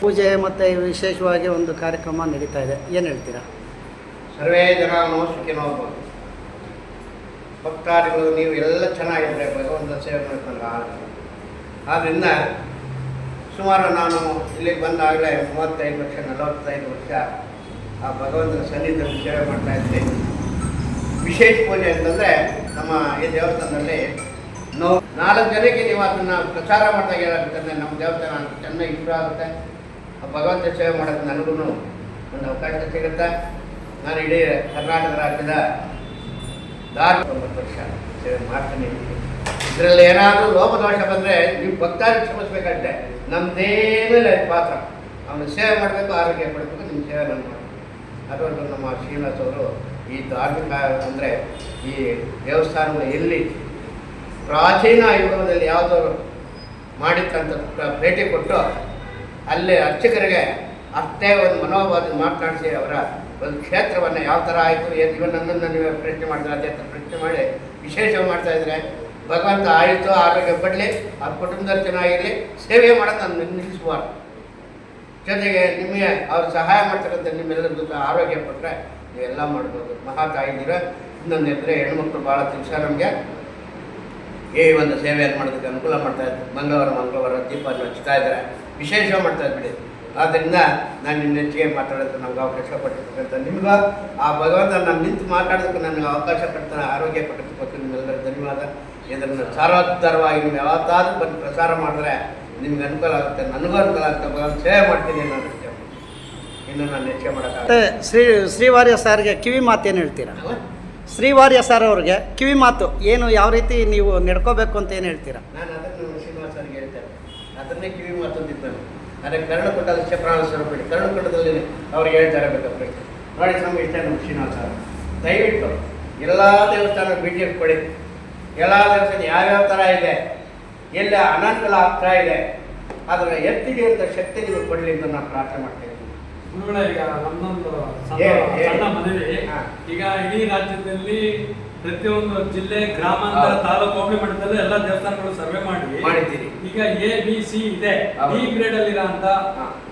ಪೂಜೆ ಮತ್ತು ವಿಶೇಷವಾಗಿ ಒಂದು ಕಾರ್ಯಕ್ರಮ ನಡೀತಾ ಇದೆ. ಏನು ಹೇಳ್ತೀರಾ? ಸರ್ವೇ ಜನ ಸುಖಿನೋ. ಭಕ್ತಾದಿಗಳು, ನೀವು ಎಲ್ಲ ಚೆನ್ನಾಗಿದ್ರೆ ಭಗವಂತ ಸೇವೆ ಮಾಡ್ಕೊಂಡು ಆದ್ದರಿಂದ ಸುಮಾರು ನಾನು ಇಲ್ಲಿಗೆ ಬಂದಾಗಲೇ ಮೂವತ್ತೈದು ವರ್ಷ, ನಲವತ್ತೈದು ವರ್ಷ ಆ ಭಗವಂತನ ಸನ್ನಿಧಿಯಲ್ಲಿ ಸೇವೆ ಮಾಡ್ತಾ ಇದ್ದೀನಿ ವಿಶೇಷ ಪೂಜೆ ಅಂತಂದರೆ ನಮ್ಮ ಈ ದೇವಸ್ಥಾನದಲ್ಲಿ ನಾವು ನಾಲ್ಕು ಜನಕ್ಕೆ ನೀವು ಅದನ್ನು ಪ್ರಚಾರ ಮಾಡಿದಾಗ ಏನಾಗುತ್ತೆ ನಮ್ಮ ದೇವಸ್ಥಾನ ಚೆನ್ನಾಗಿ ಇಂಪ್ರೂವ್ ಆಗುತ್ತೆ. ಭಗವಂತ ಸೇವೆ ಮಾಡೋದು ನನಗೂ ಒಂದು ಅವಕಾಶ ಸಿಗುತ್ತೆ? ನಾನು ಇಡೀ ಕರ್ನಾಟಕ ರಾಜ್ಯದ ಧಾರ್ಮಿಕ ಒಂಬತ್ತು ವರ್ಷ ಸೇವೆ ಮಾಡ್ತೀನಿ. ಇದರಲ್ಲಿ ಏನಾದರೂ ಲೋಪದೋಷ ಬಂದರೆ ನೀವು ಭಕ್ತಾದಿ ಕ್ಷಮಿಸ್ಬೇಕಂತೆ. ನಮ್ಮದೇನೇ ಪಾತ್ರ. ಅವನು ಸೇವೆ ಮಾಡಬೇಕು, ಆರೋಗ್ಯ ಪಡಬೇಕು ನಿಮ್ಮ ಸೇವೆ ನಾನು ಮಾಡಬೇಕು ನಮ್ಮ ಶ್ರೀನಿವಾಸ್ ಅವರು ಈ ಧಾರ್ಮಿಕ ಅಂದರೆ ಈ ದೇವಸ್ಥಾನಗಳು ಎಲ್ಲಿ ಪ್ರಾಚೀನ ಯುಗದಲ್ಲಿ ಯಾವುದೋ ಮಾಡಿದ್ದಂಥ ಭೇಟಿ ಕೊಟ್ಟು ಅಲ್ಲಿ ಅರ್ಚಕರಿಗೆ ಅಷ್ಟೇ ಒಂದು ಮನೋಭಾವ ಮಾತನಾಡಿಸಿ ಅವರ ಒಂದು ಕ್ಷೇತ್ರವನ್ನು ಯಾವ ಥರ ಆಯಿತು ಏನು ನನ್ನನ್ನು ನೀವು ಪ್ರಶ್ನೆ ಮಾಡಿದ್ರೆ ಅದೇ ಥರ ಪ್ರಶ್ನೆ ಮಾಡಿ ವಿಶೇಷ ಮಾಡ್ತಾ ಇದ್ದಾರೆ ಭಗವಂತ ಆಯಿತು, ಆರೋಗ್ಯ ಪಡಲಿ ಅವ್ರ ಕುಟುಂಬದಲ್ಲಿ ಚೆನ್ನಾಗಿರಲಿ ಸೇವೆ ಮಾಡೋದು ನಾನು ನಿಲ್ಲಿಸಬಾರ್ದು ಜೊತೆಗೆ ನಿಮಗೆ ಅವ್ರು ಸಹಾಯ ಮಾಡ್ತಕ್ಕಂಥ ನಿಮ್ಮೆಲ್ಲರಿಗೂ ಜೊತೆ ಆರೋಗ್ಯ ಪಟ್ಟರೆ ನೀವೆಲ್ಲ ಮಾಡ್ಬೋದು. ಮಹಾ ತಾಯಿದ್ದೀರ ಇನ್ನೊಂದು ಎದುರೆ ಹೆಣ್ಮಕ್ಳು ಭಾಳ ದಿವಸ ನಮಗೆ. ಈ ಒಂದು ಸೇವೆಯನ್ನು ಮಾಡೋದಕ್ಕೆ ಅನುಕೂಲ ಮಾಡ್ತಾ ಇದ್ದಾರೆ. ಮಂಗಳವಾರ ಮಂಗಳವಾರ ದೀಪ ಹಚ್ತಾ ಇದ್ದಾರೆ. ವಿಶೇಷ ಮಾಡ್ತಾ ಬಿಡಿ ಆದ್ದರಿಂದ ನಾನು ನಿನ್ನ ಹೆಚ್ಚಿಗೆ ಮಾತಾಡೋದಕ್ಕೆ ನಮ್ಗೆ ಅವಕಾಶ ಕೊಟ್ಟಿರ್ತಕ್ಕಂಥ ನಿಮ್ಗೆ ಆ ಭಗವಂತ ನಾನು ನಿಂತು ಮಾತಾಡೋದಕ್ಕೆ ನನಗೆ ಅವಕಾಶ ಕೊಡ್ತಾನೆ ಆರೋಗ್ಯ ಕೊಟ್ಟಿದ್ದಕ್ಕೆ ನಿಮ್ಮೆಲ್ಲರ ಧನ್ಯವಾದ. ಇದನ್ನು ಸಾರೋತ್ತರವಾಗಿ ನೀವು ಯಾವತ್ತಾದ್ರೂ ಬಂದು ಪ್ರಚಾರ ಮಾಡಿದ್ರೆ ನಿಮ್ಗೆ ಅನುಕೂಲ ಆಗುತ್ತೆ ನನಗೂ ಅನುಕೂಲ ಆಗುತ್ತೆ ಭಗವಂತ ಸೇವೆ ಮಾಡ್ತೀನಿ ನಾನು ಇನ್ನು ನಾನು ಹೆಚ್ಚಿಗೆ ಮತ್ತು ಶ್ರೀ ಶ್ರೀವಾರ್ಯ ಸಾರ್ಗೆ ಕಿವಿ ಮಾತು ಏನು ಹೇಳ್ತೀರಾ? ಶ್ರೀವಾರ್ಯ ಸಾರ್ ಅವ್ರಿಗೆ ಕಿವಿ ಮಾತು ಏನು ಯಾವ ರೀತಿ ನೀವು ನಡ್ಕೋಬೇಕು ಅಂತ ಏನು ಹೇಳ್ತೀರಾ? ನಾನು ಅದನ್ನು ಶ್ರೀನಿವಾಸ ಸರ್ಗೆ ಹೇಳ್ತೇನೆ. ಅದನ್ನೇ ಕಿವಿ ಮಾತಂದಿದ್ದು ನಾನು ಅದೇ ಕರ್ಣಕುಂಡದ ಪ್ರಾಣ ಸ್ವರೂಪಿಡಿ ಕರ್ಣಕುಂಡದಲ್ಲಿ ಅವ್ರಿಗೆ ಹೇಳ್ತಾರೆ ಬೇಕಪ್ಪ ನೋಡಿ ಸ್ವಾಮಿ ಇಷ್ಟ ನಮ್ಮ ಶ್ರೀನಾಥ ದಯವಿಟ್ಟು ಎಲ್ಲ ದೇವಸ್ಥಾನ ಭೇಟಿ ಕೊಡಿ. ಎಲ್ಲ ದೇವಸ್ಥಾನ ಯಾವ್ಯಾವ ಥರ ಇದೆ ಎಲ್ಲ ಅನಂತಲ ಆಗ್ತಾ ಇದೆ ಅದನ್ನು ಅಂತ ಶಕ್ತಿ ನೀವು ಕೊಡಲಿ ಅಂತ ನಾನು ಪ್ರಾರ್ಥನೆ ಮಾಡ್ತೇನೆ ಈಗ ನಮ್ಮದೊಂದು ಸಣ್ಣ ಈಗ ಇಡೀ ರಾಜ್ಯದಲ್ಲಿ ಪ್ರತಿಯೊಂದು ಜಿಲ್ಲೆ ಗ್ರಾಮಾಂತರ. ತಾಲೂಕು ಹೋಬಳಿ ಮಟ್ಟದಲ್ಲಿ ಎಲ್ಲ ದೇವಸ್ಥಾನಗಳು ಸರ್ವೆ ಮಾಡಿ ಮಾಡಿದ್ದೀರಿ. ಈಗ ಎ ಬಿ ಸಿ ಇದೆ. ಬಿ ಗ್ರೇಡ್ ಅಲ್ಲಿ ಇರೋಂತ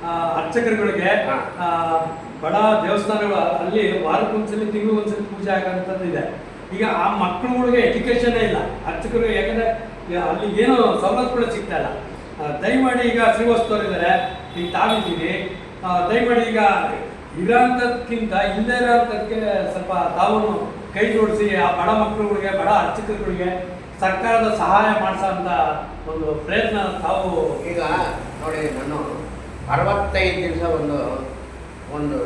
ಹಾ. ಅರ್ಚಕರುಗಳಿಗೆ ಬಡ ದೇವಸ್ಥಾನಗಳು ಅಲ್ಲಿ ವಾರಕ್ಕೊಂದ್ಸಲಿ ತಿಂಗಳಿಗೊಂದ್ಸಲಿ ಪೂಜೆ ಆಗಂತದ್ದು ಇದೆ. ಈಗ ಆ ಮಕ್ಕಳುಗಳಿಗೆ ಎಜುಕೇಶನ್ ಇಲ್ಲ. ಅರ್ಚಕರು ಯಾಕಂದ್ರೆ ಅಲ್ಲಿ ಏನು ಸವಲತ್ತುಗಳು ಸಿಗ್ತಾ ಇಲ್ಲ. ದಯಮಾಡಿ ಈಗ ಶ್ರೀವಸ್ತವರಿದ್ದಾರೆ ಈಗ ತಾವಿದ್ದೀರಿ. ದಯಮಾಡಿ ಈಗ ಇರೋಂಥದ್ಕಿಂತ ಇಲ್ಲದೇ ಇರೋಂಥದ್ಕೆ ಸ್ವಲ್ಪ ತಾವು ಕೈ ಜೋಡಿಸಿ ಆ ಬಡ ಮಕ್ಕಳುಗಳಿಗೆ ಬಡ ಅರ್ಚಕರುಗಳಿಗೆ ಸರ್ಕಾರದ ಸಹಾಯ ಮಾಡಿಸೋಂಥ ಒಂದು ಪ್ರಯತ್ನ ತಾವು ಈಗ ನೋಡಿ ನಾನು ಅರವತ್ತೈದು ದಿವಸ ಒಂದು ಒಂದು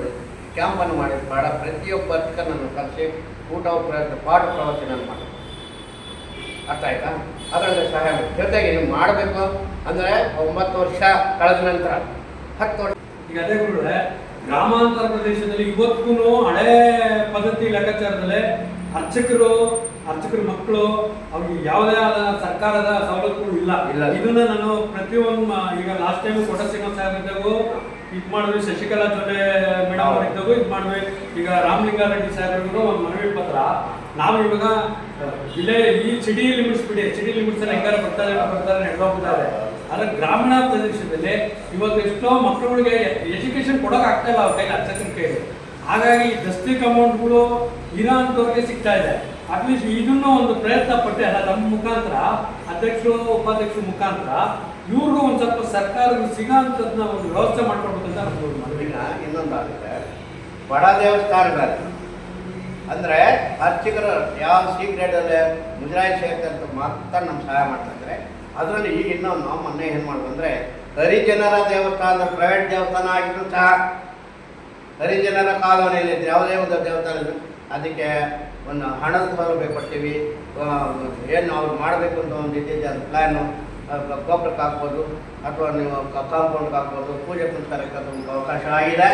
ಕ್ಯಾಂಪನ್ನು ಮಾಡಿ ಭಾಳ ಪ್ರತಿಯೊಬ್ಬ ನಾನು ಕಲಿಸಿ ಊಟ ಪ್ರಯತ್ನ ಪಾಠ ಪ್ರವಚನ ಮಾಡಿ ಅರ್ಥ ಆಯ್ತಾ? ಅದರಲ್ಲಿ ಸಹಾಯ ಮಾಡಿ. ಜೊತೆಗೆ ನೀವು ಮಾಡಬೇಕು ಅಂದರೆ ಒಂಬತ್ತು ವರ್ಷ ಕಳೆದ ನಂತರ ಹತ್ತು ವರ್ಷ ಈಗ ಅದೇ ಗ್ರಾಮಾಂತರ ಪ್ರದೇಶದಲ್ಲಿ ಇವತ್ತಿಗೂ ಹಳೆ ಪದ್ಧತಿ ಲೆಕ್ಕಾಚಾರದಲ್ಲೇ ಅರ್ಚಕರು ಅರ್ಚಕರ ಮಕ್ಕಳು ಅವ್ರಿಗೆ ಯಾವುದೇ ಆದ ಸರ್ಕಾರದ ಸವಲತ್ತುಗಳು ಇಲ್ಲ. ಇಲ್ಲ. ಇದನ್ನ ನಾನು ಪ್ರತಿಯೊಂದು ಈಗ ಲಾಸ್ಟ್ ಟೈಮ್ ಕೋಟ ಸಿಂಗ್ ಸಾಹೇಬ್ ಇದ್ದಾಗೂ ಇದು ಮಾಡಿದ್ವಿ ಶಶಿಕಲಾ ಜೊತೆ ಮೇಡಮ್ ಅವ್ರು ಇದ್ದಾಗೂ ಇದು ಮಾಡಿದ್ವಿ ಈಗ ರಾಮಲಿಂಗಾರೆಡ್ಡಿ ಸಾಹೇಬ್ರಿಗೂ ಒಂದು ಮನವಿ ಪತ್ರ. ನಾವು ಇವಾಗ ಇಲ್ಲೇ ಈ ಸಿಟಿ ಲಿಮಿಟ್ಸ್ ಬಿಡಿ ಸಿಟಿ ಲಿಮಿಟ್ಸ್ ಅಲ್ಲಿ ಹೆಂಗಾರ ಬರ್ತಾರೆ ಬರ್ತಾರೆ ನಡೆದೋಗ್ಬಿಟ್ಟಾರೆ ಆದ್ರೆ ಗ್ರಾಮೀಣ ಪ್ರದೇಶದಲ್ಲಿ ಇವಾಗ ಎಷ್ಟೋ ಮಕ್ಕಳುಗಳಿಗೆ ಎಜುಕೇಶನ್ ಕೊಡೋಕೆ ಆಗ್ತಾ ಇಲ್ಲ ಅವ್ರ ಕೈಲಿ ಅರ್ಚಕರ ಕೈಲಿ ಹಾಗಾಗಿ ದಸ್ತಿಕ್ ಅಮೌಂಟ್ಗಳು ಇರೋ ಅಂಥವ್ರಿಗೆ ಸಿಗ್ತಾ ಇದೆ. ಅಟ್ಲೀಸ್ಟ್ ಇದನ್ನು ಒಂದು ಪ್ರಯತ್ನ ಪಟ್ಟೆ ಅಲ್ಲ, ನಮ್ಮ ಮುಖಾಂತರ, ಅಧ್ಯಕ್ಷರು, ಉಪಾಧ್ಯಕ್ಷರ ಮುಖಾಂತರ ಇವ್ರಿಗೂ ಒಂದು ಸ್ವಲ್ಪ ಸರ್ಕಾರಕ್ಕೆ ಸಿಗೋ ಅಂಥದ್ದನ್ನ ಒಂದು ವ್ಯವಸ್ಥೆ ಮಾಡ್ಕೊಡ್ಬೇಕಂತ ಈಗ ಇನ್ನೊಂದಾಗುತ್ತೆ. ಬಡ ದೇವಸ್ಥಾನಗಳಲ್ಲಿ, ಅಂದರೆ ಅರ್ಚಕರು ಯಾವ ಸಿ ಅಲ್ಲಿ, ಮುಜರಾಯಿ ಅಂತ ಮಾತ್ರ ನಮ್ಗೆ ಸಹಾಯ ಮಾಡ್ತಾ ಇದ್ದಾರೆ ಅದರಲ್ಲಿ ಈಗ ಇನ್ನೊಂದು ನಾವು ಮೊನ್ನೆ ಏನು ಮಾಡೋದಂದರೆ ಹರಿಜನರ ದೇವಸ್ಥಾನ ಪ್ರೈವೇಟ್ ದೇವಸ್ಥಾನ ಆಗಿದ್ರು ಸಹ ಹರಿಜನರ ಕಾಲೋನಿಯಲ್ಲಿ ಯಾವುದೇ ಒಂದು ದೇವಸ್ಥಾನ ಅದಕ್ಕೆ ಒಂದು ಹಣದ ಸೌಲಭ್ಯ ಕೊಡ್ತೀವಿ. ಏನು ಅವ್ರು ಮಾಡಬೇಕು ಅಂತ ಒಂದು ಇದ್ದಿದ್ದೆ ಅದು ಪ್ಲ್ಯಾನು ಗೋಪುರಕ್ಕೆ ಹಾಕ್ಬೋದು, ಅಥವಾ ನೀವು ಕಾಂಪೌಂಡ್ಗೆ ಹಾಕ್ಬೋದು, ಪೂಜೆ ಪುನಸ್ಕಾರಕ್ಕೆ ಅವಕಾಶ ಆಗಿದೆ.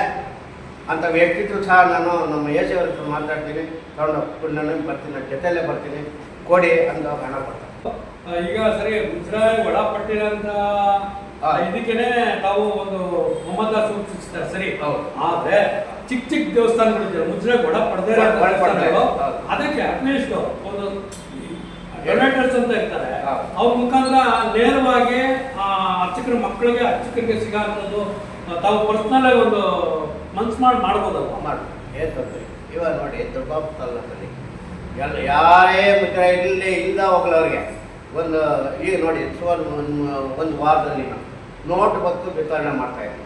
ಅಂತ ವ್ಯಕ್ತಿತ್ವ ಸಹ ನಾನು ನಮ್ಮ ಸಿ ಹತ್ರ ಮಾತಾಡ್ತೀನಿ. ತಗೊಂಡು ನನಗೆ ಬರ್ತೀನಿ ಜೊತೆಯಲ್ಲೇ ಬರ್ತೀನಿ. ಕೊಡಿ ಅಂತ ಹಣ ಕೊಡ್ತಾರೆ. ಈಗ ಸರಿ ಮುಜರಾಯಿ ಒಳಪಟ್ಟಿರೋಂಥ ಇದಕ್ಕೆ ಇದಕ್ಕೇನೆ ತಾವು ಒಂದು ಮೊಹಮ್ಮದ ಸೂಚಿಸ್ತಾರೆ ಸರಿ. ಆದ್ರೆ ಚಿಕ್ಕ ಚಿಕ್ಕ ದೇವಸ್ಥಾನಗಳಿದ್ದಾರೆ ಮುಜರಾಯಿ ಒಳ ಪಡೆದೇ. ಅದಕ್ಕೆ ಅಟ್ಲೀಸ್ಟ್ ಒಂದು ಡೊನೇಟರ್ಸ್ ಅಂತ ಇರ್ತಾರೆ. ಅವ್ರ ಮುಖಾಂತರ ನೇರವಾಗಿ ಆ ಅರ್ಚಕರ ಮಕ್ಕಳಿಗೆ ಅರ್ಚಕರಿಗೆ ಸಿಗೋದು ತಾವು ಪರ್ಸನಲ್ ಆಗಿ ಒಂದು ಮನ್ಸ್ ಮಾಡಿ ಮಾಡ್ಬೋದು ಮಾಡಿ ಏನು ತೊಂದರೆ ಇವಾಗ ನೋಡಿ ದೊಡ್ಡ ತಾಲೂಕಲ್ಲಿ ಎಲ್ಲ ಯಾರೇ ಮುಜರಾಯಿ ಇಲ್ಲೇ ಇಲ್ಲ ಹೋಗ್ಲವ್ರಿಗೆ. ಒಂದು ಈಗ ನೋಡಿ ಸುಮಾರು ಒಂದು ಒಂದು ವಾರದಲ್ಲಿ ನೋಟ್ ಬತ್ತು ವಿತರಣೆ ಮಾಡ್ತಾ ಇದ್ದೀವಿ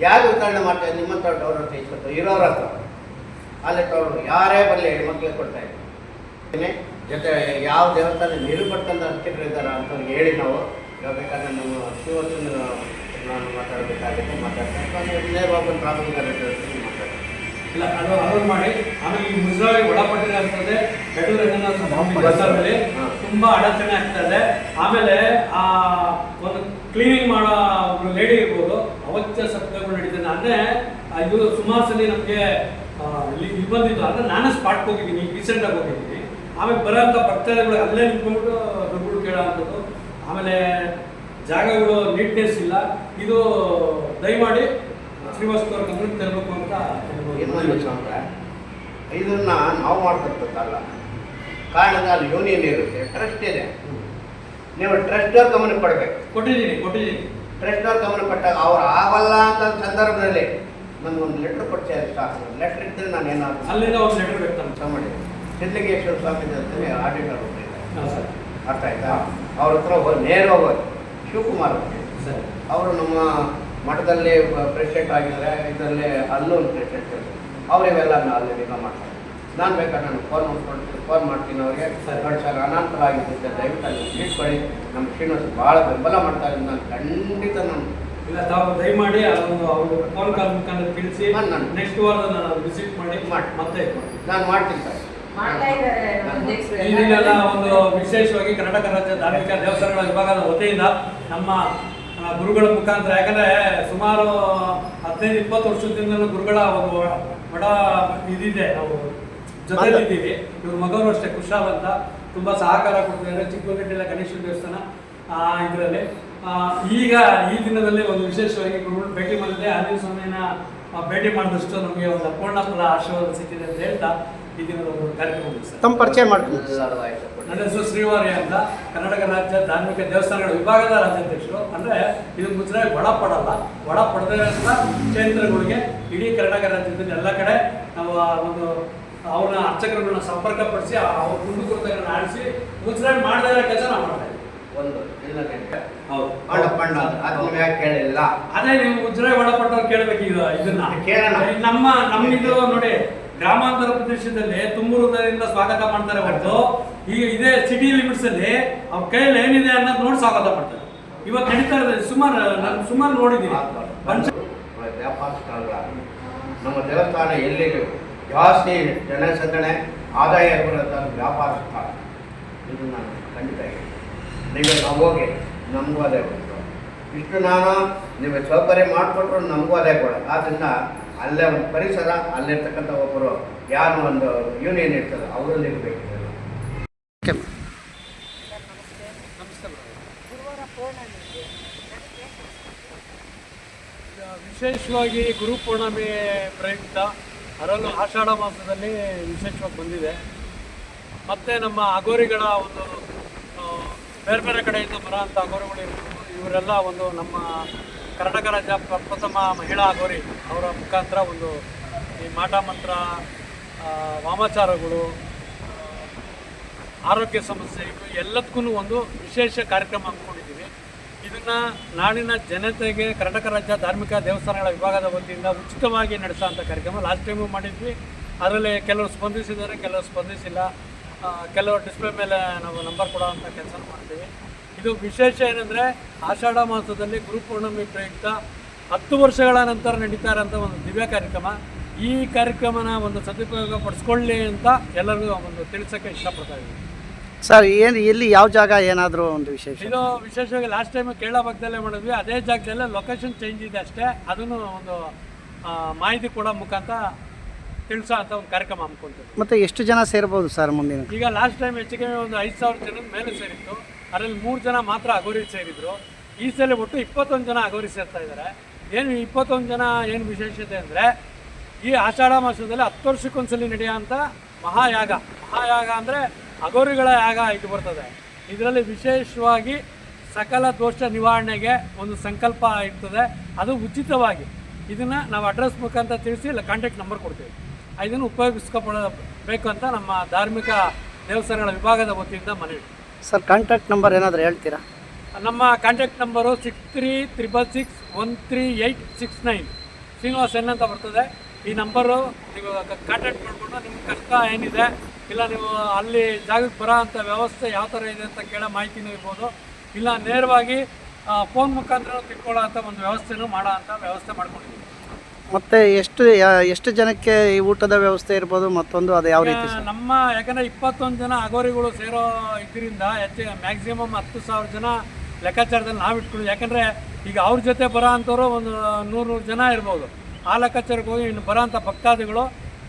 ಯಾರು ವಿತರಣೆ ಮಾಡ್ತಾ ಇದ್ದೀವಿ ನಿಮ್ಮಂಥ ಅವ್ರ ಹತ್ರ ಇಸ್ಕೊತ ಇರೋರ ಹತ್ರ. ಅಲ್ಲಿ ತಗೊಂಡು ಯಾರೇ ಬರಲಿ ಮಕ್ಕಳಿಗೆ ಕೊಡ್ತಾ ಇದ್ದೀನಿ. ಜೊತೆ ಯಾವ ದೇವಸ್ಥಾನ ನಿರುಪಟ್ಟಂತ ಅಂತ ಇದ್ದಾರೆ ಅಂತ ಹೇಳಿ ನಾವು. ಬೇಕಾದ್ರೆ ನಮ್ಮ ಶಿವಸ್ ನಾನು ಮಾತಾಡಬೇಕಾಗುತ್ತೆ ಮಾತಾಡ್ತಾರೆ ನೇರವಾಗಿ ಪ್ರಾಥಮಿಕ ಇಲ್ಲ ಅದು ಅಲೋಡ್ ಮಾಡಿ. ಆಮೇಲೆ ಈ ಮುಜರಾಗಿ ಒಳಪಟ್ಟಿದೆ ಅಂತಂದ್ರೆ ಬೆಂಗಳೂರಿನ ಹಾ. ತುಂಬಾ ಅಡಚಣೆ ಆಗ್ತಾ ಇದೆ. ಆಮೇಲೆ ಆ ಒಂದು ಕ್ಲೀನಿಂಗ್ ಮಾಡೋ ಒಬ್ರು ಲೇಡಿ ಇರ್ಬೋದು ಅವತ್ಯ ಸಪ್ತಗಳು ನಡೀತದೆ. ಅಂದ್ರೆ ಇದು ಸುಮಾರು ಸಲ ನಮಗೆ ಇಲ್ಲಿ ಇಲ್ಲಿ ಬಂದಿದ್ದು. ಅಂದ್ರೆ, ನಾನೇ ಸ್ಪಾಟ್ಗೆ ಹೋಗಿದ್ದೀನಿ ರೀಸೆಂಟ್ ಆಗಿ ಹೋಗಿದ್ದೀನಿ. ಆಮೇಲೆ ಬರೋಂಥ ಭಕ್ತಾದಿಗಳು ಅಲ್ಲೇ ನಿಂತ್ಕೊಂಡು ದುಡ್ಡು ಕೇಳೋ ಅಂಥದ್ದು ಆಮೇಲೆ ಜಾಗಗಳು ನೀಟ್ನೆಸ್ ಇಲ್ಲ. ಇದು ದಯಮಾಡಿ ಶ್ರೀವಾಸ್ತವ್ರ ಗಮನಕ್ಕೆ ತರಬೇಕು ಅಂತ ಇದನ್ನ ನಾವು ಮಾಡ್ತಕ್ಕಂಥದ್ದಲ್ಲ. ಕಾರಣದ ಅಲ್ಲಿ ಯೂನಿಯನ್ ಇರುತ್ತೆ. ಟ್ರಸ್ಟ್ ಇದೆ. ನೀವು ಟ್ರಸ್ಟರ್ ಗಮನ ಕೊಡ್ಬೇಕು. ಕೊಟ್ಟಿದ್ದೀನಿ ಕೊಟ್ಟಿದ್ದೀನಿ. ಟ್ರಸ್ಟರ್ ಗಮನ ಕೊಟ್ಟಾಗ ಅವ್ರು ಆಗಲ್ಲ ಅಂತ ಸಂದರ್ಭದಲ್ಲಿ ನನಗೊಂದು ಲೆಟ್ರ್ ಕೊಡ್ತಾ ಸಾಕು. ಲೆಟ್ರ್ ಇದ್ದರೆ ನಾನು ಏನಾದ್ರು ಅಲ್ಲಿಂದ ಒಂದು ಲೆಟ್ರ್ ಬೇಕು ಕೆಲಸ ಮಾಡಿ ಸಿದ್ಧಲಿಂಗೇಶ್ವರ ಸ್ವಾಮಿ ಅಂತಲೇ ಆಡಿಟರ್ ಸರ್. ಅರ್ಥ ಆಯ್ತಾ? ಅವ್ರ ಹತ್ರ ಹೋಗಿ ನೇರವಾಗಿ ಹೋಗಿ ಶಿವಕುಮಾರ್ ಅಂತ ಹೇಳಿ. ಅವರು ನಮ್ಮ ಮಠದಲ್ಲಿ ಪ್ರೆಸಿಡೆಂಟ್ ಆಗಿದ್ದಾರೆ. ಇದರಲ್ಲಿ ಅಲ್ಲೂ ಒಂದು ಪ್ರೆಸಿಡೆಂಟ್ ಅವರು ಅವ್ರು ಇವೆಲ್ಲ ಅಲ್ಲಿ ಮಾಡ್ತಾರೆ ನಾನು ಬೇಕಾದ್ರೆ ನಾನು ಫೋನ್ ಮಾಡ್ಕೊಳ್ತೀನಿ ಫೋನ್ ಮಾಡ್ತೀನಿ ಅವರಿಗೆ. ಸರ್ ಸರ್ ಆಗಿದ್ದೆ ದಯವಿಟ್ಟು ಅಲ್ಲಿ ಇಟ್ಕೊಳ್ಳಿ ನಮ್ಮ ಶ್ರೀನಿವಾಸ ಭಾಳ ಬೆಂಬಲ ಮಾಡ್ತಾ ಇದ್ದೀನಿ. ನಾನು ಖಂಡಿತ ನಾನು ಇಲ್ಲ ತಾವು ದಯಮಾಡಿ ಅದೊಂದು ಅವರು ಫೋನ್ ಕಾಲ್ ಮುಖಾಂತರ ತಿಳಿಸಿ. ನಾನು. ನೆಕ್ಸ್ಟ್ ವಾರ ನಾನು ವಿಸಿಟ್ ಮಾಡಿ ಮಾಡಿ. ಮತ್ತೆ ನಾನು ಮಾಡ್ತೀನಿ ಸರ್. ದಿನ ಒಂದು ವಿಶೇಷವಾಗಿ ಕರ್ನಾಟಕ ರಾಜ್ಯ ಧಾರ್ಮಿಕ ದೇವಸ್ಥಾನಗಳ ವಿಭಾಗದ ವತಿಯಿಂದ ನಮ್ಮ ಗುರುಗಳ ಮುಖಾಂತರ. ಯಾಕಂದ್ರೆ ಸುಮಾರು ಹದಿನೈದು ಇಪ್ಪತ್ತು ವರ್ಷದಿಂದಲೂ ಗುರುಗಳ ಒಂದು ಬಡ ಇದಿದೆ. ನಾವು ಜೊತೆಲಿದ್ದೀವಿ ಇವ್ರ ಮಗನೂ ಅಷ್ಟೇ ಕುಶಾಲ್ ಅಂತ. ತುಂಬಾ ಸಹಕಾರ ಕೊಡ್ತಿದ್ದಾರೆ ಚಿಕ್ಕಬಳ್ಳಾಪುರ ಗಣೇಶ ದೇವಸ್ಥಾನ ಇದರಲ್ಲಿ. ಈಗ ಈ ದಿನದಲ್ಲಿ ಒಂದು ವಿಶೇಷವಾಗಿ ಗುರುಗಳು ಭೇಟಿ ಮಾಡಿದೆ ಆಂಜನೇಯ ಸ್ವಾಮಿನ ಭೇಟಿ ಮಾಡಿದಷ್ಟು ನಮಗೆ ಒಂದು ಅಪೂರ್ಣ ಫಲ ಆಶೀರ್ವಾದ ಸಿಕ್ಕಿದೆ ಅಂತ ಹೇಳ್ತಾ ಈ ದಿನದ ಒಂದು ಕಾರ್ಯಕ್ರಮ ತಮ್ಮ ಪರಿಚಯ ಮಾಡ್ತೀನಿ ನನ್ನ ಹೆಸರು ಶ್ರೀವಾರಿ ಅಂತ. ಕರ್ನಾಟಕ ರಾಜ್ಯ ಧಾರ್ಮಿಕ ದೇವಸ್ಥಾನಗಳ ವಿಭಾಗದ ರಾಜ್ಯಾಧ್ಯಕ್ಷರು. ಅಂದ್ರೆ ಇದು ಮುದ್ರಾಗಿ ಒಳ ಪಡಲ್ಲ. ಒಳ ಪಡೆದ ಕ್ಷೇತ್ರಗಳಿಗೆ ಇಡೀ ಕರ್ನಾಟಕ ರಾಜ್ಯದಲ್ಲಿ ಎಲ್ಲ ಕಡೆ ನಾವು ಒಂದು ಅವ್ರನ್ನ ಅರ್ಚಕರನ್ನ ಸಂಪರ್ಕ ಪಡಿಸಿ ಅವ್ರ ಕುಂದುಕೊರತೆಗಳನ್ನ ಆಡಿಸಿ ಮುಚ್ಚಲಾಗಿ ಮಾಡದೇ ಇರೋ ಕೆಲಸ ನಾವು ಮಾಡ್ತಾ ಒಂದು ಇಲ್ಲ. ಹೌದು. ಪಂಡ ಅದು. ಯಾಕೆ ಕೇಳಿಲ್ಲ. ಅದೇ ನೀವು ಮುದ್ರಾಗಿ ಒಳಪಟ್ಟವ್ರು ಕೇಳಬೇಕು ಇದು ಇದನ್ನ. ಕೇಳೋಣ. ನಮ್ಮ ನಮ್ಮ ಇದು ನೋಡಿ ಗ್ರಾಮಾಂತರ ಪ್ರದೇಶದಲ್ಲಿ ತುಂಬುವುದರಿಂದ ಸ್ವಾಗತ ಮಾಡ್ತಾರೆ ಹೊರತು ಈಗ ಇದೇ ಸಿಟಿ ಲಿಮಿಟ್ಸ್ ಅಲ್ಲಿ ಅವ್ರ ಕೈಯಲ್ಲಿ ಏನಿದೆ ಅನ್ನೋದು ನೋಡಿ ಸ್ವಾಗತ ಮಾಡ್ತಾರೆ. ಇವಾಗ ನಡೀತಾ ಇರೋದು ಸುಮಾರು ನಾನು ಸುಮಾರು ನೋಡಿದ್ದೀನಿ ಪಂಚ ವ್ಯಾಪಾರ ಸ್ಥಳಗಳ ನಮ್ಮ ದೇವಸ್ಥಾನ ಎಲ್ಲಿ ಜಾಸ್ತಿ ಜನಸಂದಣೆ ಆದಾಯ ಅಂತ ವ್ಯಾಪಾರ ಸ್ಥಳ ಇದು ನಾನು ಖಂಡಿತ ಹೇಳ್ತೀನಿ. ನೀವು ನಾವು ಹೋಗಿ ನಮಗೂ ಅದೇ ಕೊಡ್ತು ಇಷ್ಟು ನಾನು ನಿಮಗೆ ಸೌಕರ್ಯ ಮಾಡಿಕೊಟ್ರು ನಮಗೂ ಅದೇ ಕೊಡ ಆದ್ದರಿಂದ ಅಲ್ಲೇ ಒಂದು ಪರಿಸರ ಅಲ್ಲಿರ್ತಕ್ಕಂಥ ಒಬ್ಬರು ಯಾರು ಒಂದು ಯೂನಿಯನ್ ಇರ್ತದೆ ಅವರಲ್ಲಿ ಇರಬೇಕು ಓಕೆ. ಗುರುವಾರ ಪೌರ್ಣಮಿಗೆ ಈಗ ವಿಶೇಷವಾಗಿ ಗುರು ಪೂರ್ಣಿಮೆ ಪ್ರಯುಕ್ತ ಅದರಲ್ಲೂ ಆಷಾಢ ಮಾಸದಲ್ಲಿ ವಿಶೇಷವಾಗಿ ಬಂದಿದೆ. ಮತ್ತು ನಮ್ಮ ಅಗೋರಿಗಳ ಒಂದು ಬೇರೆ ಬೇರೆ ಕಡೆಯಿಂದ ಬರೋಂಥ ಅಗೋರಿಗಳು ಇವರೆಲ್ಲ ಒಂದು ನಮ್ಮ ಕರ್ನಾಟಕ ರಾಜ್ಯ ಪ್ರ- ಪ್ರಥಮ ಮಹಿಳಾ ಅಗೋರಿ ಅವರ ಮುಖಾಂತರ ಒಂದು ಈ ಮಾಟ ಮಂತ್ರ ವಾಮಾಚಾರಗಳು ಆರೋಗ್ಯ ಸಮಸ್ಯೆ ಇವು ಎಲ್ಲದಕ್ಕೂ ಒಂದು ವಿಶೇಷ ಕಾರ್ಯಕ್ರಮ ಹಮ್ಮಿಕೊಂಡಿದ್ದೀವಿ. ಇದನ್ನ ನಾಡಿನ ಜನತೆಗೆ ಕರ್ನಾಟಕ ರಾಜ್ಯ ಧಾರ್ಮಿಕ ದೇವಸ್ಥಾನಗಳ ವಿಭಾಗದ ವತಿಯಿಂದ ಉಚಿತವಾಗಿ ನಡೆಸೋಂಥ ಕಾರ್ಯಕ್ರಮ ಲಾಸ್ಟ್ ಟೈಮು ಮಾಡಿದ್ವಿ. ಅದರಲ್ಲಿ ಕೆಲವರು ಸ್ಪಂದಿಸಿದ್ದಾರೆ, ಕೆಲವರು ಸ್ಪಂದಿಸಿಲ್ಲ. ಕೆಲವರು ಡಿಸ್ಪ್ಲೇ ಮೇಲೆ ನಾವು ನಂಬರ್ ಕೊಡೋವಂಥ ಕೆಲಸ ಮಾಡ್ತೀವಿ. ಇದು ವಿಶೇಷ ಏನಂದರೆ ಆಷಾಢ ಮಾಸದಲ್ಲಿ ಗುರುಪೂರ್ಣಿಮೆ ಪ್ರಯುಕ್ತ ಹತ್ತು ವರ್ಷಗಳ ನಂತರ ನಡೀತಾ ಇರೋಂಥ ಒಂದು ದಿವ್ಯ ಕಾರ್ಯಕ್ರಮ. ಈ ಕಾರ್ಯಕ್ರಮನ ಒಂದು ಸದುಪಯೋಗ ಪಡಿಸ್ಕೊಳ್ಳಿ ಅಂತ ಎಲ್ಲರಿಗೂ ಒಂದು ತಿಳಿಸೋಕ್ಕೆ ಇಷ್ಟಪಡ್ತಾ ಇದ್ದೀನಿ. ಸರ್ ಏನು ಎಲ್ಲಿ ಯಾವ ಜಾಗ ಏನಾದರೂ ಒಂದು ವಿಶೇಷ? ಇದು ವಿಶೇಷವಾಗಿ ಲಾಸ್ಟ್ ಟೈಮ್ ಕೇರಳ ಭಾಗದಲ್ಲೇ ಮಾಡಿದ್ವಿ. ಅದೇ ಜಾಗದಲ್ಲೇ ಲೊಕೇಶನ್ ಚೇಂಜ್ ಇದೆ ಅಷ್ಟೇ. ಅದನ್ನು ಒಂದು ಆ, ಮಾಹಿತಿ ಕೊಡೋ ಮುಖಾಂತರ ತಿಳಿಸೋ ಅಂತ ಒಂದು ಕಾರ್ಯಕ್ರಮ ಹಮ್ಮಿಕೊಳ್ತೀವಿ ಮತ್ತು ಎಷ್ಟು ಜನ ಸೇರ್ಬೋದು ಸರ್ ಮುಂದಿನ? ಈಗ ಲಾಸ್ಟ್ ಟೈಮ್ ಹೆಚ್ಚು ಕಮ್ಮಿ ಒಂದು ಐದು ಸಾವಿರ ಜನದ ಮೇಲೆ ಸೇರಿತ್ತು. ಅದರಲ್ಲಿ ಮೂರು ಜನ ಮಾತ್ರ ಅಗೋರಿ ಸೇರಿದ್ರು. ಈ ಸಲ ಒಟ್ಟು ಇಪ್ಪತ್ತೊಂದು ಜನ ಅಗೋರಿ ಸೇರ್ತಾ ಇದ್ದಾರೆ. ಏನು ಇಪ್ಪತ್ತೊಂದು ಜನ ಏನು ವಿಶೇಷತೆ ಅಂದರೆ ಈ ಆಷಾಢ ಮಾಸದಲ್ಲಿ ಹತ್ತು ವರ್ಷಕ್ಕೊಂದ್ಸಲಿ ನಡೆಯುವಂಥ ಮಹಾಯಾಗ. ಮಹಾಯಾಗ ಅಂದರೆ ಅಗೋರಿಗಳ ಯಾಗ ಇದು ಬರ್ತದೆ. ಇದರಲ್ಲಿ ವಿಶೇಷವಾಗಿ ಸಕಲ ದೋಷ ನಿವಾರಣೆಗೆ ಒಂದು ಸಂಕಲ್ಪ ಇರ್ತದೆ. ಅದು ಉಚಿತವಾಗಿ. ಇದನ್ನು ನಾವು ಅಡ್ರೆಸ್ ಮುಖಾಂತರ ತಿಳಿಸಿ ಇಲ್ಲ ಕಾಂಟ್ಯಾಕ್ಟ್ ನಂಬರ್ ಕೊಡ್ತೀವಿ. ಇದನ್ನು ಉಪಯೋಗಿಸ್ಕೊಳ್ಬೇಕು ಅಂತ ನಮ್ಮ ಧಾರ್ಮಿಕ ದೇವಸ್ಥಾನಗಳ ವಿಭಾಗದ ವತಿಯಿಂದ ಮನವಿ. ಸರ್ ಕಾಂಟ್ಯಾಕ್ಟ್ ನಂಬರ್ ಏನಾದರೂ ಹೇಳ್ತೀರಾ? ನಮ್ಮ contact number six three triple six one three eight six nine Srinivas N ಅಂತ ಬರ್ತದೆ. ಈ ನಂಬರು ನೀವು ಕಾಂಟ್ಯಾಕ್ಟ್ ಮಾಡಿಕೊಂಡು ನಿಮ್ಮ ಕಷ್ಟ ಏನಿದೆ ಇಲ್ಲ ನೀವು ಅಲ್ಲಿ ಜಾಗಕ್ಕೆ ಬರೋ ಅಂಥ ವ್ಯವಸ್ಥೆ ಯಾವ ಥರ ಇದೆ ಅಂತ ಕೇಳೋ ಮಾಹಿತಿನೂ ಇರ್ಬೋದು. ಇಲ್ಲ ನೇರವಾಗಿ ಫೋನ್ ಮುಖಾಂತರ ತಿಳ್ಕೊಳ್ಳೋ ಅಂಥ ಒಂದು ವ್ಯವಸ್ಥೆನೂ ಮಾಡೋ ಅಂಥ ವ್ಯವಸ್ಥೆ ಮಾಡ್ಕೊಂಡಿದ್ದೀವಿ. ಮತ್ತು ಎಷ್ಟು ಎಷ್ಟು ಜನಕ್ಕೆ ಈ ಊಟದ ವ್ಯವಸ್ಥೆ ಇರ್ಬೋದು? ಮತ್ತೊಂದು ಅದು ಯಾವ ರೀತಿ ನಮ್ಮ ಯಾಕಂದರೆ ಇಪ್ಪತ್ತೊಂದು ಜನ ಅಗೋರಿಗಳು ಸೇರೋ ಇದರಿಂದ ಹೆಚ್ಚು ಮ್ಯಾಕ್ಸಿಮಮ್ ಹತ್ತು ಸಾವಿರ ಜನ ಲೆಕ್ಕಾಚಾರದಲ್ಲಿ ನಾವು ಇಟ್ಕೊಳ್ಳಿ. ಯಾಕಂದರೆ ಈಗ ಅವ್ರ ಜೊತೆ ಬರೋ ಅಂಥವ್ರು ಒಂದು ನೂರು ನೂರು ಜನ ಇರ್ಬೋದು. ಆ ಲೆಕ್ಕಾಚಾರಕ್ಕೆ ಹೋಗಿ ಇನ್ನು ಬರೋ ಅಂಥ ಭಕ್ತಾದಿಗಳು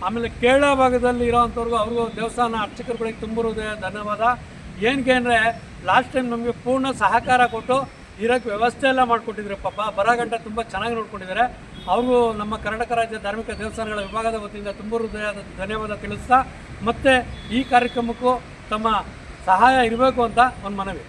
ಆಮೇಲೆ ಕೇರಳ ಭಾಗದಲ್ಲಿ ಇರೋವಂಥವ್ರಿಗೂ ಅವ್ರಿಗೂ ದೇವಸ್ಥಾನ ಅರ್ಚಕರುಗಳಿಗೆ ತುಂಬಿರೋದೆ ಧನ್ಯವಾದ. ಏನಕ್ಕೆ ಅಂದರೆ ಲಾಸ್ಟ್ ಟೈಮ್ ನಮಗೆ ಪೂರ್ಣ ಸಹಕಾರ ಕೊಟ್ಟು ಇರೋಕ್ಕೆ ವ್ಯವಸ್ಥೆ ಎಲ್ಲ ಮಾಡಿಕೊಟ್ಟಿದ್ರು ಪಾಪ. ಬರಗಂಟ ಗಂಟೆ ತುಂಬ ಚೆನ್ನಾಗಿ ನೋಡ್ಕೊಂಡಿದ್ದಾರೆ. ಅವರು ನಮ್ಮ ಕರ್ನಾಟಕ ರಾಜ್ಯ ಧಾರ್ಮಿಕ ದೇವಸ್ಥಾನಗಳ ವಿಭಾಗದ ವತಿಯಿಂದ ತುಂಬ ಹೃದಯದ ಧನ್ಯವಾದ ತಿಳಿಸ್ತಾ, ಮತ್ತು ಈ ಕಾರ್ಯಕ್ರಮಕ್ಕೂ ತಮ್ಮ ಸಹಾಯ ಇರಬೇಕು ಅಂತ ಒಂದು ಮನವಿ.